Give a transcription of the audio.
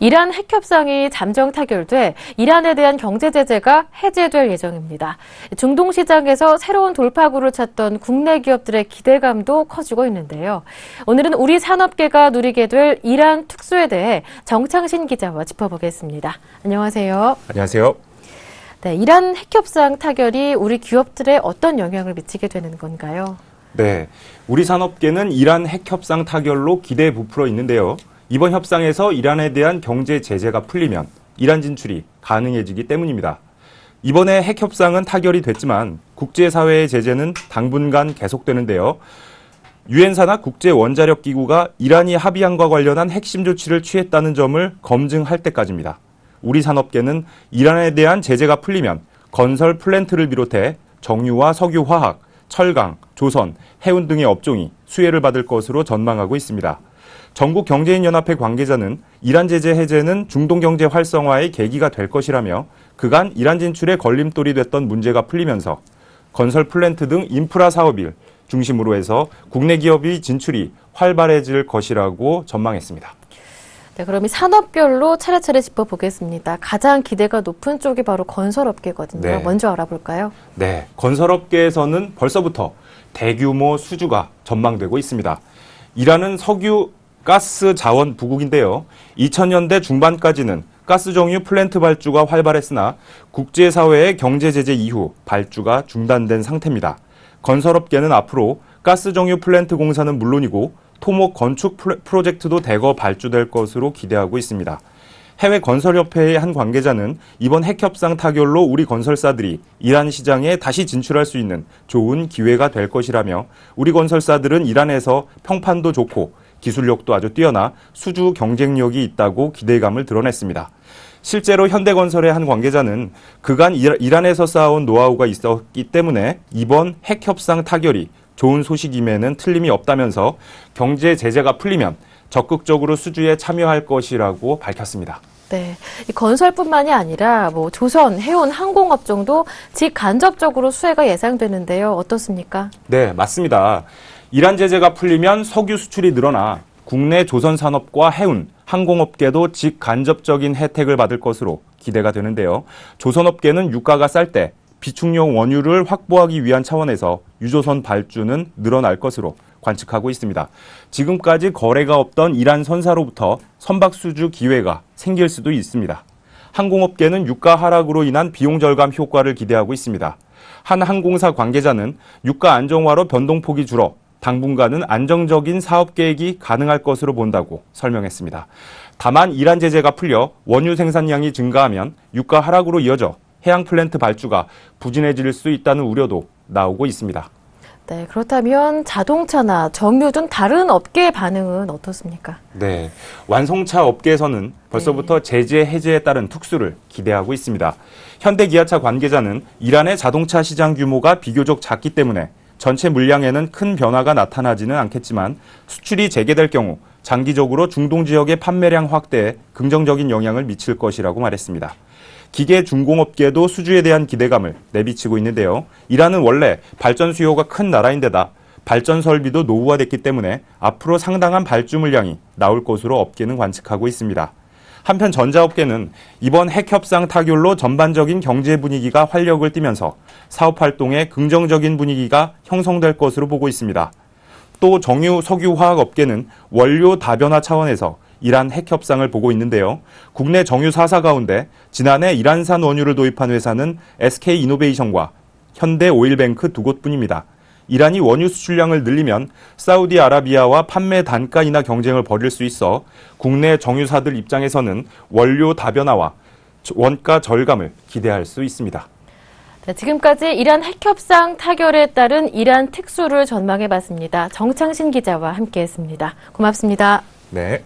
이란 핵 협상이 잠정 타결돼 이란에 대한 경제 제재가 해제될 예정입니다. 중동 시장에서 새로운 돌파구를 찾던 국내 기업들의 기대감도 커지고 있는데요. 오늘은 우리 산업계가 누리게 될 이란 특수에 대해 정창신 기자와 짚어보겠습니다. 안녕하세요. 안녕하세요. 네, 이란 핵 협상 타결이 우리 기업들에 어떤 영향을 미치게 되는 건가요? 네. 우리 산업계는 이란 핵 협상 타결로 기대에 부풀어 있는데요. 이번 협상에서 이란에 대한 경제 제재가 풀리면 이란 진출이 가능해지기 때문입니다. 이번에 핵 협상은 타결이 됐지만 국제사회의 제재는 당분간 계속되는데요. 유엔사나 국제 원자력 기구가 이란이 합의안과 관련한 핵심 조치를 취했다는 점을 검증할 때까지입니다. 우리 산업계는 이란에 대한 제재가 풀리면 건설 플랜트를 비롯해 정유와 석유화학, 철강, 조선, 해운 등의 업종이 수혜를 받을 것으로 전망하고 있습니다. 전국 경제인 연합회 관계자는 이란 제재 해제는 중동 경제 활성화의 계기가 될 것이라며 그간 이란 진출에 걸림돌이 됐던 문제가 풀리면서 건설 플랜트 등 인프라 사업일 중심으로 해서 국내 기업의 진출이 활발해질 것이라고 전망했습니다. 네, 그럼 이 산업별로 차례차례 짚어보겠습니다. 가장 기대가 높은 쪽이 바로 건설업계거든요. 네. 먼저 알아볼까요? 네, 건설업계에서는 벌써부터 대규모 수주가 전망되고 있습니다. 이란은 석유 가스 자원 부국인데요. 2000년대 중반까지는 가스 정유 플랜트 발주가 활발했으나 국제사회의 경제 제재 이후 발주가 중단된 상태입니다. 건설업계는 앞으로 가스 정유 플랜트 공사는 물론이고 토목 건축 프로- 프로젝트도 대거 발주될 것으로 기대하고 있습니다. 해외 건설협회의 한 관계자는 이번 핵협상 타결로 우리 건설사들이 이란 시장에 다시 진출할 수 있는 좋은 기회가 될 것이라며 우리 건설사들은 이란에서 평판도 좋고 기술력도 아주 뛰어나 수주 경쟁력이 있다고 기대감을 드러냈습니다. 실제로 현대건설의 한 관계자는 그간 이란에서 쌓아온 노하우가 있었기 때문에 이번 핵 협상 타결이 좋은 소식임에는 틀림이 없다면서 경제 제재가 풀리면 적극적으로 수주에 참여할 것이라고 밝혔습니다. 네, 이 건설뿐만이 아니라 뭐 조선, 해운, 항공업종도 직간접적으로 수혜가 예상되는데요. 어떻습니까? 네, 맞습니다. 이란 제재가 풀리면 석유 수출이 늘어나 국내 조선 산업과 해운, 항공업계도 직간접적인 혜택을 받을 것으로 기대가 되는데요. 조선업계는 유가가 쌀 때 비축용 원유를 확보하기 위한 차원에서 유조선 발주는 늘어날 것으로 관측하고 있습니다. 지금까지 거래가 없던 이란 선사로부터 선박 수주 기회가 생길 수도 있습니다. 항공업계는 유가 하락으로 인한 비용 절감 효과를 기대하고 있습니다. 한 항공사 관계자는 유가 안정화로 변동폭이 줄어 당분간은 안정적인 사업 계획이 가능할 것으로 본다고 설명했습니다. 다만 이란 제재가 풀려 원유 생산량이 증가하면 유가 하락으로 이어져 해양 플랜트 발주가 부진해질 수 있다는 우려도 나오고 있습니다. 네, 그렇다면 자동차나 정유 등 다른 업계의 반응은 어떻습니까? 네. 완성차 업계에서는 벌써부터 제재 해제에 따른 특수를 기대하고 있습니다. 현대기아차 관계자는 이란의 자동차 시장 규모가 비교적 작기 때문에 전체 물량에는 큰 변화가 나타나지는 않겠지만 수출이 재개될 경우 장기적으로 중동 지역의 판매량 확대에 긍정적인 영향을 미칠 것이라고 말했습니다. 기계 중공업계도 수주에 대한 기대감을 내비치고 있는데요. 이란은 원래 발전 수요가 큰 나라인데다 발전 설비도 노후화됐기 때문에 앞으로 상당한 발주 물량이 나올 것으로 업계는 관측하고 있습니다. 한편 전자업계는 이번 핵 협상 타결로 전반적인 경제 분위기가 활력을 띠면서 사업 활동에 긍정적인 분위기가 형성될 것으로 보고 있습니다. 또 정유 석유 화학 업계는 원료 다변화 차원에서 이란 핵 협상을 보고 있는데요. 국내 정유 4사 가운데 지난해 이란산 원유를 도입한 회사는 SK 이노베이션과 현대 오일뱅크 두 곳뿐입니다. 이란이 원유 수출량을 늘리면 사우디아라비아와 판매 단가 인하 경쟁을 벌일 수 있어 국내 정유사들 입장에서는 원료 다변화와 원가 절감을 기대할 수 있습니다. 네, 지금까지 이란 핵 협상 타결에 따른 이란 특수를 전망해 봤습니다. 정창신 기자와 함께 했습니다. 고맙습니다. 네.